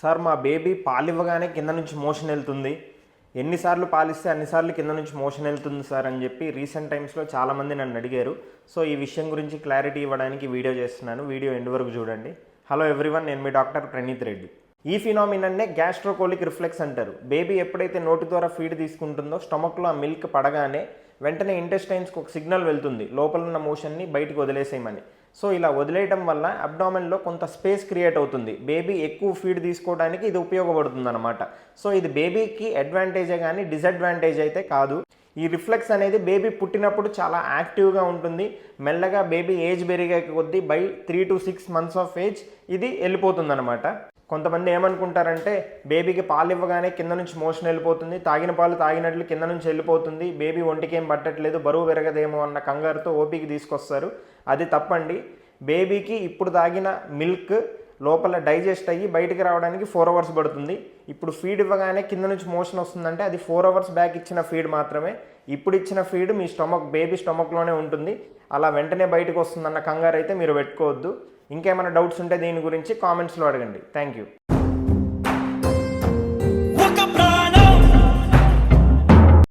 Sir మా baby పాలివ్వగానే కింద నుంచి మోషన్ వెళ్తుంది. ఎన్నిసార్లు పాలిస్తే అన్నిసార్లు కింద నుంచి మోషన్ వెళ్తుంది సార్ అని చెప్పి రీసెంట్ టైమ్స్లో చాలామంది నన్ను అడిగారు. సో ఈ విషయం గురించి క్లారిటీ ఇవ్వడానికి వీడియో చేస్తున్నాను. వీడియో ఎండ్ వరకు చూడండి. హలో ఎవ్రీవన్ నేను మీ డాక్టర్ ప్రణీత్ రెడ్డి. ఈ ఫినామినన్నే గ్యాస్ట్రోకోలిక్ రిఫ్లెక్స్ అంటారు. బేబీ ఎప్పుడైతే నోటి ద్వారా ఫీడ్ తీసుకుంటుందో స్టమక్లో ఆ మిల్క్ పడగానే వెంటనే ఇంటెస్టైన్స్కి ఒక సిగ్నల్ వెళ్తుంది. లోపల ఉన్న మోషన్ని బయటకు వదిలేసేయమని. సో ఇలా వదిలేయడం వల్ల అబ్డామెన్లో కొంత స్పేస్ క్రియేట్ అవుతుంది. బేబీ ఎక్కువ ఫీడ్ తీసుకోవడానికి ఇది ఉపయోగపడుతుంది అనమాట సో ఇది బేబీకి అడ్వాంటేజే కానీ డిసడ్వాంటేజ్ అయితే కాదు. ఈ రిఫ్లెక్స్ అనేది బేబీ పుట్టినప్పుడు చాలా యాక్టివ్గా ఉంటుంది. మెల్లగా బేబీ ఏజ్ పెరిగే కొద్దీ by three to six months of age ఇది వెళ్ళిపోతుంది అనమాట కొంతమంది ఏమనుకుంటారంటే బేబీకి పాలు ఇవ్వగానే కింద నుంచి మోషన్ వెళ్ళిపోతుంది తాగిన పాలు తాగినట్లు కింద నుంచి వెళ్ళిపోతుంది బేబీ ఒంటికి ఏం పట్టట్లేదు బరువు పెరగదేమో అన్న కంగారుతో ఓపీకి తీసుకొస్తారు. అది తప్పండి. బేబీకి ఇప్పుడు తాగిన మిల్క్ లోపల డైజెస్ట్ అయ్యి బయటికి రావడానికి ఫోర్ అవర్స్ పడుతుంది. ఇప్పుడు ఫీడ్ ఇవ్వగానే కింద నుంచి మోషన్ వస్తుందంటే అది ఫోర్ అవర్స్ బ్యాక్ ఇచ్చిన ఫీడ్ మాత్రమే. ఇప్పుడు ఇచ్చిన ఫీడ్ మీ స్టమక్ బేబీ స్టమక్లోనే ఉంటుంది. అలా వెంటనే బయటకు వస్తుందన్న కంగారు అయితే మీరు పెట్టుకోవద్దు. ఇంకేమైనా డౌట్స్ ఉంటే దీని గురించి కామెంట్స్లో అడగండి. Thank you.